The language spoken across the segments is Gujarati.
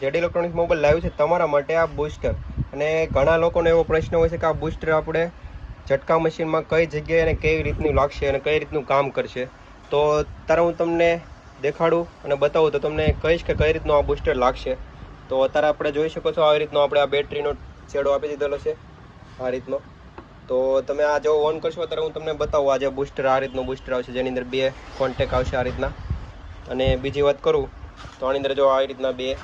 જેડ ઇલેક્ટ્રોનિક્સ મોબાઈલ લાવ્યું છે તમારા માટે આ બૂસ્ટર અને ઘણા લોકોને એવો પ્રશ્ન હોય છે કે આ બૂસ્ટર આપણે ઝટકા મશીનમાં કઈ જગ્યાએ અને કેવી રીતનું લાગશે અને કઈ રીતનું કામ કરશે. તો અત્યારે હું તમને દેખાડું અને બતાવું તો તમને કહીશ કે કઈ રીતનું આ બૂસ્ટર લાગશે. તો અત્યારે આપણે જોઈ શકો છો આવી રીતનો આપણે આ બેટરીનો છેડો આપી દીધેલો છે. આ રીતનો. તો તમે આ જો ઓન કરશો અત્યારે હું તમને બતાવું આજે બુસ્ટર આ રીતનું બૂસ્ટર આવશે, જેની અંદર બે કોન્ટેક આવશે આ રીતના. અને બીજી વાત કરું તો આની અંદર જો આવી રીતના બે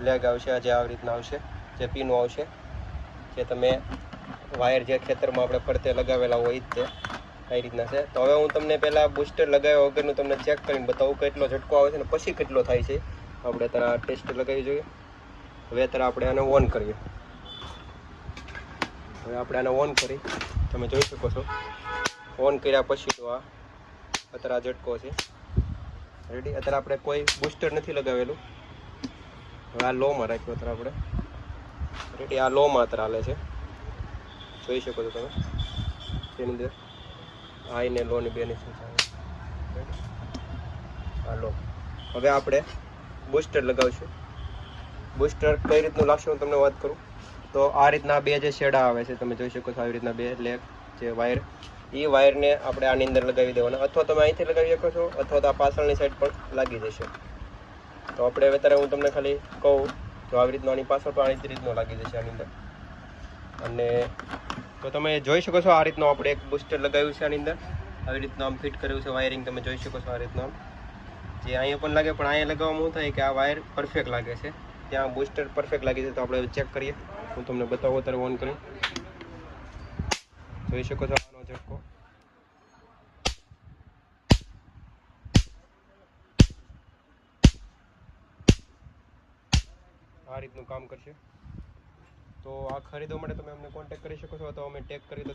લેગ આવશે, આ જે આવી રીતના આવશે, જે પીનો આવશે, જે તમે વાયર જે ખેતરમાં આપણે ફરતે લગાવેલા હોય જ તે આવી રીતના છે. તો હવે હું તમને પહેલાં બૂસ્ટર લગાવ્યા વગરનું તમને ચેક કરીને બતાવું કેટલો ઝટકો આવે છે અને પછી કેટલો થાય છે. આપણે તારા ટેસ્ટ લગાવી જોઈએ. હવે અત્યારે આપણે આને ઓન કરીએ. હવે આપણે આને ઓન કરી. તમે જોઈ શકો છો. ઓન કર્યા પછી તો આ અત્યારે આ ઝટકો છે. રેડી અત્યારે આપણે કોઈ બૂસ્ટર નથી લગાવેલું. હવે આ લોમાં રાખ્યો અત્યારે આપણે. રેડી, આ લોમાં અત્યારે હાલે છે. જોઈ શકો છો તમે. તેની અંદર હાઈ ને લોની બે નિશાન છે. આ લો. હવે આપણે બૂસ્ટર લગાવશું. બૂસ્ટર કઈ રીતનું લાગશે હું તમને વાત કરું? તો આ રીતના બે જે શેડા આવે છે, તમે જોઈ શકો છો આવી રીતના બે લેક જે વાયર એ વાયરને આપણે આની અંદર લગાવી દેવાના. અથવા તમે અહીંથી લગાવી શકો છો, અથવા તો આ પાછળની સાઈડ પણ લાગી જશે. તો આપણે અત્યારે હું તમને ખાલી કહું તો આવી રીતનું આની પાછળ પણ આની જ રીતનું લાગી જશે આની અંદર. અને તો તમે જોઈ શકો છો આ રીતનું આપણે એક બૂસ્ટર લગાવ્યું છે આની અંદર. આવી રીતનું આમ ફિટ કર્યું છે વાયરિંગ તમે જોઈ શકો છો આ રીતનું આમ. જે અહીંયા પણ લાગે, પણ અહીંયા લગાવવામાં શું થાય કે આ વાયર પરફેક્ટ લાગે છે. ત્યાં બૂસ્ટર પરફેક્ટ લાગે છે તો આપણે ચેક કરીએ. હું તમને બતાવું અત્યારે ઓન કરી જોઈ શકો છો આનો ઝટકો. આ રીતનું કામ કરશે. તો આ ખરીદવા માટે તમે અમને કોન્ટેક કરી શકો છો અથવા અમે ટેક કરી તો